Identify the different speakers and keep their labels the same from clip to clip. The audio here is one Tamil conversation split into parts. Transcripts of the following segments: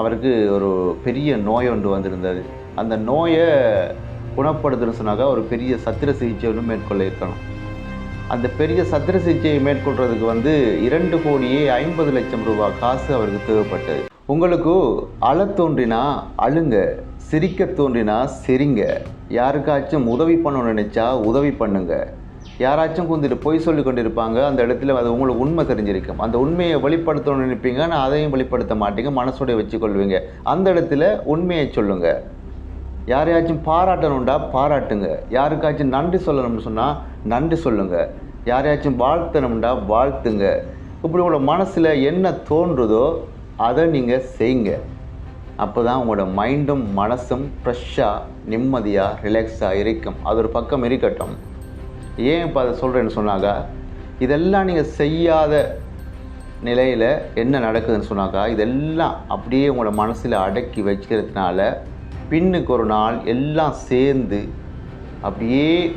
Speaker 1: அவருக்கு ஒரு பெரிய நோய் ஒன்று வந்திருந்தது. அந்த நோயை குணப்படுத்துன்னு சொன்னாக்கா ஒரு பெரிய சத்திர சிகிச்சை ஒன்று மேற்கொள்ள இருக்கணும். அந்த பெரிய சத்திர சிகிச்சையை மேற்கொள்றதுக்கு வந்து இரண்டு கோடியே ஐம்பது லட்சம் ரூபாய் காசு அவருக்கு தேவைப்பட்டது. உங்களுக்கு அழ தோன்றினா அழுங்க சிரிக்க தோன்றினா சிரிங்க. யாருக்காச்சும் உதவி பண்ணணும்னு நினச்சா உதவி பண்ணுங்கள் யாராச்சும் குந்திட்டு பொய் சொல்லி கொண்டிருப்பாங்க அந்த இடத்துல அது உங்களுக்கு உண்மை தெரிஞ்சிருக்கும். அந்த உண்மையை வெளிப்படுத்தணும்னு நினைப்பீங்க ஆனால் அதையும் வெளிப்படுத்த மாட்டீங்க மனசோட வச்சுக்கொள்வீங்க. அந்த இடத்துல உண்மையை சொல்லுங்க. யாரையாச்சும் பாராட்டணுண்டா பாராட்டுங்க. யாருக்காச்சும் நன்றி சொல்லணும்னு சொன்னால் நன்றி சொல்லுங்க. யாரையாச்சும் வாழ்த்தணும்டா வாழ்த்துங்க. இப்படி உங்களோட மனசில் என்ன தோன்றுதோ அதை நீங்கள் செய்யுங்க அப்போ தான் உங்களோட மைண்டும் மனசும் ஃப்ரெஷ்ஷாக நிம்மதியாக ரிலாக்ஸாக இருக்கும். அது ஒரு பக்கம் இருக்கட்டும். ஏன் இப்போ அதை சொல்கிறேன்னு சொன்னாக்கா இதெல்லாம் நீங்கள் செய்யாத நிலையில் என்ன நடக்குதுன்னு சொன்னாக்கா இதெல்லாம் அப்படியே உங்களோட மனசில் அடக்கி வச்சுக்கிறதுனால பின்னுக்கு ஒரு நாள் எல்லாம் சேர்ந்து அப்படியே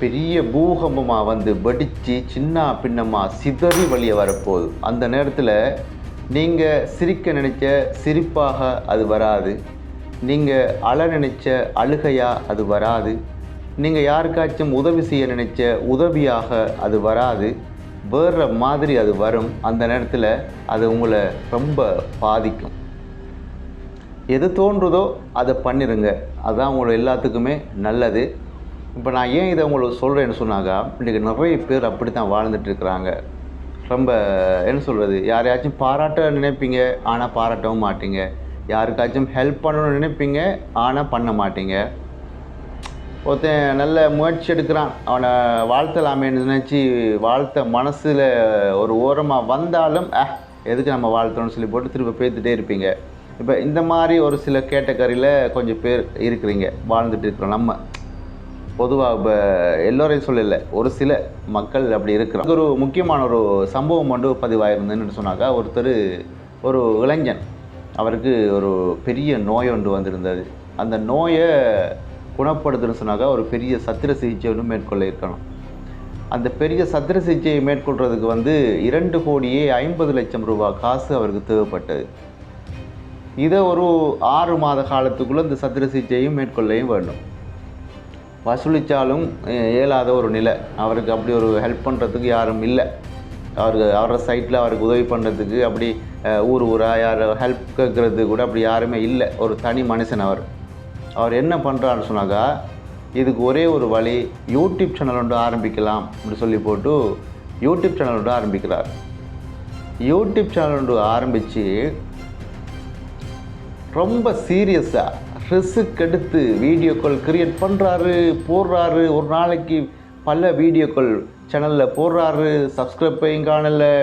Speaker 1: பெரிய பூகம்பமாக வந்து வெடித்து சின்ன பின்னமாக சிதறி வழியை வரப்போகுது. அந்த நேரத்தில் நீங்கள் சிரிக்க நினைச்ச சிரிப்பாக அது வராது. நீங்கள் அழ நினைச்ச அழுகையாக அது வராது. நீங்கள் யாருக்காச்சும் உதவி செய்ய நினைச்ச உதவியாக அது வராது. வேற மாதிரி அது வரும். அந்த நேரத்தில் அது உங்களை ரொம்ப பாதிக்கும். எது தோன்றுதோ அதை பண்ணிடுங்க அதுதான் உங்களை எல்லாத்துக்குமே நல்லது. இப்போ நான் ஏன் இதை உங்களுக்கு சொல்கிறேன்னு சொன்னாக்கா இன்றைக்கி நிறைய பேர் அப்படி தான் வாழ்ந்துட்டுருக்குறாங்க ரொம்ப என்ன சொல்கிறது யாரையாச்சும் பாராட்ட நினைப்பீங்க ஆனால் பாராட்டவும் மாட்டீங்க. யாருக்காச்சும் ஹெல்ப் பண்ணணும்னு நினைப்பீங்க ஆனால் பண்ண மாட்டீங்க. ஒருத்தன் நல்ல முயற்சி எடுக்கிறான். அவனை வாழ்த்தலாமேன்னு நினச்சி வாழ்த்த மனசில் ஒரு ஓரமாக வந்தாலும் அஹ் எதுக்கு நம்ம வாழ்த்தணும்னு சொல்லி போட்டு திரும்ப பேத்துட்டே இருப்பீங்க. இப்போ இந்த மாதிரி ஒரு சில கேட்டகரியில் கொஞ்சம் பேர் இருக்கிறீங்க. வாழ்ந்துட்டு இருக்கிறோம் நம்ம. பொதுவாக இப்போ எல்லோரையும் சொல்லலை ஒரு சில மக்கள் அப்படி இருக்கிறோம் ஒரு முக்கியமான ஒரு சம்பவம் ஒன்று பதிவாயிருந்ததுன்னு சொன்னாக்கா ஒருத்தர் ஒரு இளைஞன். அவருக்கு ஒரு பெரிய நோய் ஒன்று வந்திருந்தது. அந்த நோயை குணப்படுத்துன்னு சொன்னாக்கா ஒரு பெரிய சத்திர சிகிச்சை ஒன்று மேற்கொள்ள இருக்கணும். அந்த பெரிய சத்திர சிகிச்சையை மேற்கொள்கிறதுக்கு வந்து இரண்டு கோடியே ஐம்பது லட்சம் ரூபாய் காசு அவருக்கு தேவைப்பட்டது. இதை ஒரு ஆறு மாத காலத்துக்குள்ளே இந்த சத்திர சிகிச்சையும் மேற்கொள்ளையும் வேண்டும். வசூலித்தாலும் இயலாத ஒரு நிலை. அவருக்கு அப்படி ஒரு ஹெல்ப் பண்ணுறதுக்கு யாரும் இல்லை. அவருக்கு அவரோட சைட்டில் அவருக்கு உதவி பண்ணுறதுக்கு அப்படி ஊர் ஊராக யார் ஹெல்ப் கேட்குறது கூட அப்படி யாருமே இல்லை. ஒரு தனி மனுஷன் அவர். அவர் என்ன பண்ணுறாருன்னு சொன்னாக்கா இதுக்கு ஒரே ஒரு வழி யூடியூப் சேனல் ஒன்று ஆரம்பிக்கலாம் அப்படி சொல்லி போட்டு யூடியூப் சேனல் ஒன்று ஆரம்பிக்கிறார். யூடியூப் சேனல் ஒன்று ஆரம்பித்து ரொம்ப சீரியஸாக ரிஸ்க் எடுத்து வீடியோக்கள் கிரியேட் பண்ணுறாரு போடுறாரு. ஒரு நாளைக்கு பல வீடியோக்கள் சேனலில் போடுறாரு. சப்ஸ்கிரைப்பையும் காணலை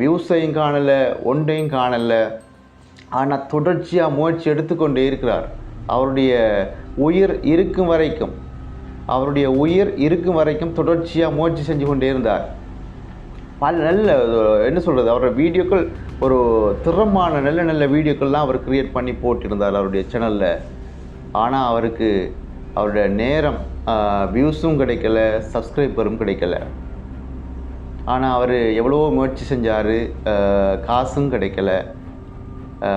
Speaker 1: வியூஸையும் காணலை ஒன்றையும் காணலை. ஆனால் தொடர்ச்சியாக முயற்சி எடுத்துக்கொண்டே இருக்கிறார். அவருடைய உயிர் இருக்கும் வரைக்கும் அவருடைய உயிர் இருக்கும் வரைக்கும் தொடர்ச்சியாக முயற்சி செஞ்சு கொண்டே இருந்தார். பல நல்ல என்ன சொல்கிறது அவரோட வீடியோக்கள் ஒரு திறமான நல்ல நல்ல வீடியோக்கள்லாம் அவர் க்ரியேட் பண்ணி போட்டிருந்தார் அவருடைய சேனலில் ஆனால் அவருக்கு அவருடைய நேரம் வியூஸும் கிடைக்கல சப்ஸ்கிரைபரும் கிடைக்கல. ஆனால் அவர் எவ்வளவோ முயற்சி செஞ்சார் காசும் கிடைக்கல.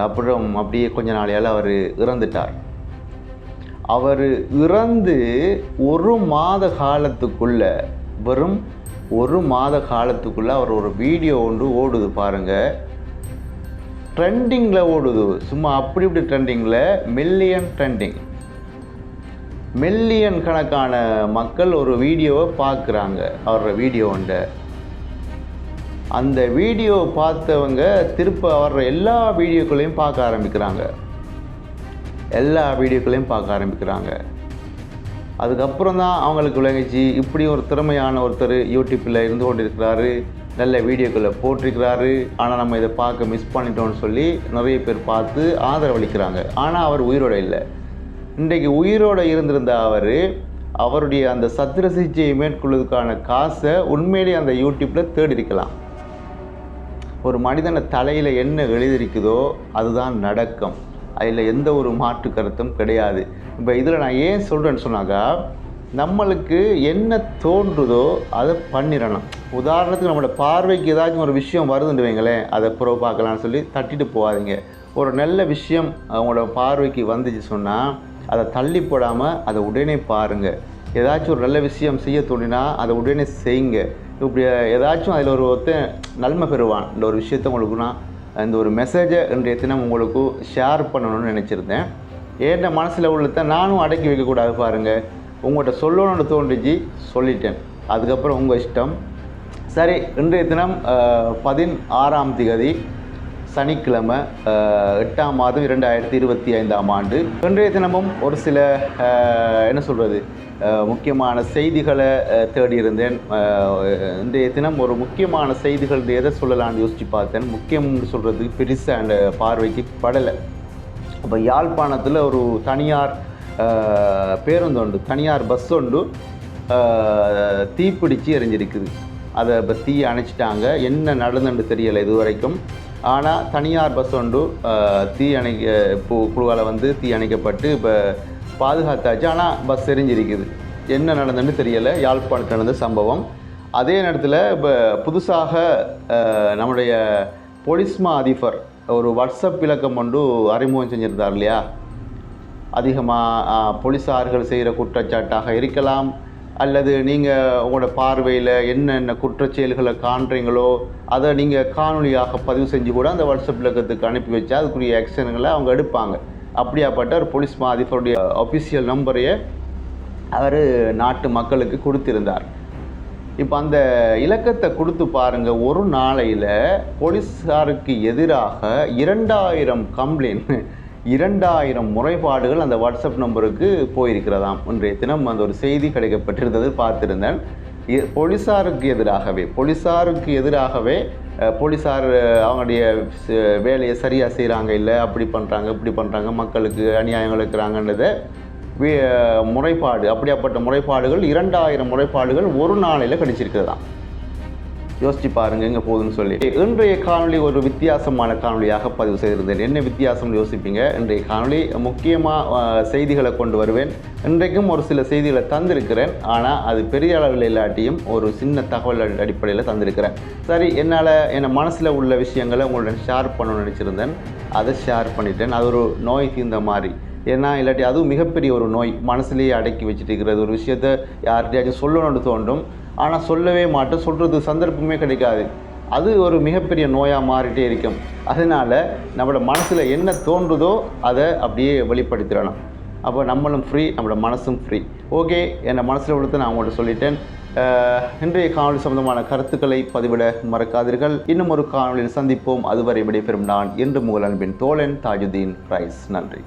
Speaker 1: அப்புறம் அப்படியே கொஞ்ச நாளையால் அவர் இறந்துட்டார். அவர் இறந்து ஒரு மாத காலத்துக்குள்ள வெறும் ஒரு மாத காலத்துக்குள்ள அவர் ஒரு வீடியோ ஒன்று ஓடுது பாருங்க. ட்ரெண்டிங்கில் ஓடுது. சும்மா அப்படி இப்படி ட்ரெண்டிங்கில் மில்லியன் ட்ரெண்டிங். மில்லியன் கணக்கான மக்கள் ஒரு வீடியோவை பார்க்குறாங்க அவரோட வீடியோ அந்த வீடியோ பார்த்தவங்க திருப்ப வர்ற எல்லா வீடியோக்களையும் பார்க்க ஆரம்பிக்கிறாங்க. எல்லா வீடியோக்களையும் பார்க்க ஆரம்பிக்கிறாங்க. அதுக்கப்புறம் தான் அவங்களுக்கு விளங்கிச்சு இப்படி ஒரு திறமையான ஒருத்தர் யூடியூப்பில் இருந்து கொண்டு இருக்கிறாரு நல்ல வீடியோக்களை போட்டிருக்கிறாரு ஆனால் நம்ம இதை பார்க்க மிஸ் பண்ணிட்டோம்னு சொல்லி நிறைய பேர் பார்த்து ஆதரவளிக்கிறாங்க. ஆனால் அவர் உயிரோட இல்லை. இன்றைக்கு உயிரோட இருந்திருந்த அவர் அவருடைய அந்த சத்திர சிகிச்சையை மேற்கொள்வதற்கான காசை உண்மையிலேயே அந்த யூடியூப்பில் தேடி இருக்கலாம். ஒரு மனிதனை தலையில் என்ன எழுதியிருக்குதோ அதுதான் நடக்கும். அதில் எந்த ஒரு மாற்று கருத்தும் கிடையாது. இப்போ இதில் நான் ஏன் சொல்கிறேன்னு சொன்னாக்கா நம்மளுக்கு என்ன தோன்றுதோ அதை பண்ணிடணும். உதாரணத்துக்கு நம்மளோட பார்வைக்கு ஏதாச்சும் ஒரு விஷயம் வருதுன்னு வைங்களேன் அதை புறவு பார்க்கலாம்னு சொல்லி தட்டிட்டு போகாதீங்க. ஒரு நல்ல விஷயம் அவங்களோட பார்வைக்கு வந்துச்சு சொன்னால் அதை தள்ளி போடாமல் அதை உடனே பாருங்கள் ஏதாச்சும் ஒரு நல்ல விஷயம் செய்ய தோணினா அதை உடனே செய்யுங்க. இப்படி ஏதாச்சும் அதில் ஒரு ஒருத்தன் நன்மை பெறுவான். இந்த ஒரு விஷயத்த உங்களுக்கு நான் இந்த ஒரு மெசேஜை இன்றைய தினம் உங்களுக்கு ஷேர் பண்ணணும்னு நினச்சிருந்தேன். ஏன்ன மனசில் உள்ளதை நானும் அடக்கி வைக்கக்கூடாது பாருங்கள் உங்கள்கிட்ட சொல்லணும்னு தோன்றிச்சு சொல்லிட்டேன். அதுக்கப்புறம் உங்கள் இஷ்டம். சரி இன்றைய தினம் பதினாறாம் திகதி சனிக்கிழமை எட்டாம் மாதம் இரண்டாயிரத்தி இருபத்தி ஐந்தாம் ஆண்டு. இன்றைய தினமும் ஒரு சில என்ன சொல்கிறது முக்கியமான செய்திகளை தேடியிருந்தேன். தேடி இருந்தேன் இன்றைய தினம் ஒரு முக்கியமான செய்திகள் எதை சொல்லலாம்னு யோசித்து பார்த்தேன். முக்கியம்னு சொல்கிறது பெருசாக அந்த பார்வைக்கு படலை. அப்போ யாழ்ப்பாணத்தில் ஒரு தனியார் பேருந்து உண்டு தனியார் பஸ் உண்டு தீப்பிடிச்சு எரிஞ்சிருக்குது. அதை இப்போ தீ அணைச்சிட்டாங்க. என்ன நடந்துன்னு தெரியலை இது வரைக்கும் ஆனால் தனியார் பஸ் ஒன்று தீ அணைக்க இப்போ குழுவால் வந்து தீ அணைக்கப்பட்டு இப்போ பாதுகாத்தாச்சு. ஆனால் பஸ் எரிஞ்சிருக்குது. என்ன நடந்ததுன்னு தெரியலை. யாழ்ப்பாணத்தில் நடந்த சம்பவம். அதே நேரத்தில் இப்போ புதுசாக நம்முடைய பொலிஸ்மா அதிபர் ஒரு வாட்ஸ்அப் இலக்கம் ஒன்று அறிமுகம் செஞ்சுருந்தார் இல்லையா? அதிகமாக போலீஸார்கள் செய்கிற குற்றச்சாட்டாக இருக்கலாம். அல்லது நீங்கள் உங்களோட பார்வையில் என்னென்ன குற்றச்செயல்களை காண்றீங்களோ அதை நீங்கள் காணொலியாக பதிவு செஞ்சு கூட அந்த வாட்ஸ்அப் இலக்கத்துக்கு அனுப்பி வச்சா அதுக்குரிய ஆக்ஷன்களை அவங்க எடுப்பாங்க. அப்படியாப்பட்ட ஒரு போலீஸ் மா அதிபருடைய அஃபிஷியல் நம்பரையே அவர் நாட்டு மக்களுக்கு கொடுத்திருந்தார். இப்போ அந்த இலக்கத்தை கொடுத்து பாருங்க ஒரு நாளையில் போலீஸாருக்கு எதிராக இரண்டாயிரம் கம்ப்ளைண்ட் இரண்டாயிரம் முறைப்பாடுகள் அந்த வாட்ஸ்அப் நம்பருக்கு போயிருக்கிறதாம். இன்றைய தினம் அந்த ஒரு செய்தி கிடைக்கப்பட்டிருந்தது பார்த்திருந்தேன். இ- போலீஸாருக்கு எதிராகவே போலீஸாருக்கு எதிராகவே போலீஸார் அவங்களுடைய வேலையை சரியாக செய்கிறாங்க இல்லை அப்படி பண்ணுறாங்க இப்படி பண்ணுறாங்க மக்களுக்கு அநியாயம் இழைக்கிறாங்கன்றதை முறைப்பாடு அப்படியாப்பட்ட முறைப்பாடுகள் இரண்டாயிரம் முறைப்பாடுகள் ஒரு நாளையில் கிடைச்சிருக்கிறதாம். யோசிச்சு பாருங்க எங்கே போகுதுன்னு சொல்லி. இன்றைய காணொலி ஒரு வித்தியாசமான காணொலியாக பதிவு செய்திருந்தேன். என்ன வித்தியாசம்னு யோசிப்பீங்க? இன்றைய காணொலி முக்கியமாக செய்திகளை கொண்டு வருவேன். இன்றைக்கும் ஒரு சில செய்திகளை தந்திருக்கிறேன். ஆனால் அது பெரிய அளவில் இல்லாட்டியும் ஒரு சின்ன தகவல் அடிப்படையில் தந்திருக்கிறேன். சரி என்னால் என் மனசில் உள்ள விஷயங்களை உங்களுடன் ஷேர் பண்ணணும்னு நினச்சிருந்தேன். அதை ஷேர் பண்ணிட்டேன். அது ஒரு நோய் தீர்ந்த மாதிரி. ஏன்னா இல்லாட்டி அதுவும் மிகப்பெரிய ஒரு நோய். மனசுலேயே அடக்கி வச்சுட்டு இருக்கிறது ஒரு விஷயத்த யார்கிட்டயாச்சும் சொல்லணும்னு தோன்றும். ஆனால் சொல்லவே மாட்டேன் சொல்கிறது சந்தர்ப்பமே கிடைக்காது. அது ஒரு மிகப்பெரிய நோயாக மாறிட்டே இருக்கும். அதனால் நம்மளோட மனசில் என்ன தோன்றுதோ அதை அப்படியே வெளிப்படுத்திடணும். அப்போ நம்மளும் ஃப்ரீ நம்மளோட மனசும் ஃப்ரீ ஓகே என்னை மனசில் உள்ளதை நான் உங்கள்கிட்ட சொல்லிட்டேன். இன்றைய காணொளி சம்பந்தமான கருத்துக்களை பதிவிட மறக்காதீர்கள். இன்னும் ஒரு காணொலியில் சந்திப்போம். அதுவரை விடைபெறும் நான் என்று உங்கள் அன்பின் தோழன் தாஜுதீன் ரைஸ். நன்றி.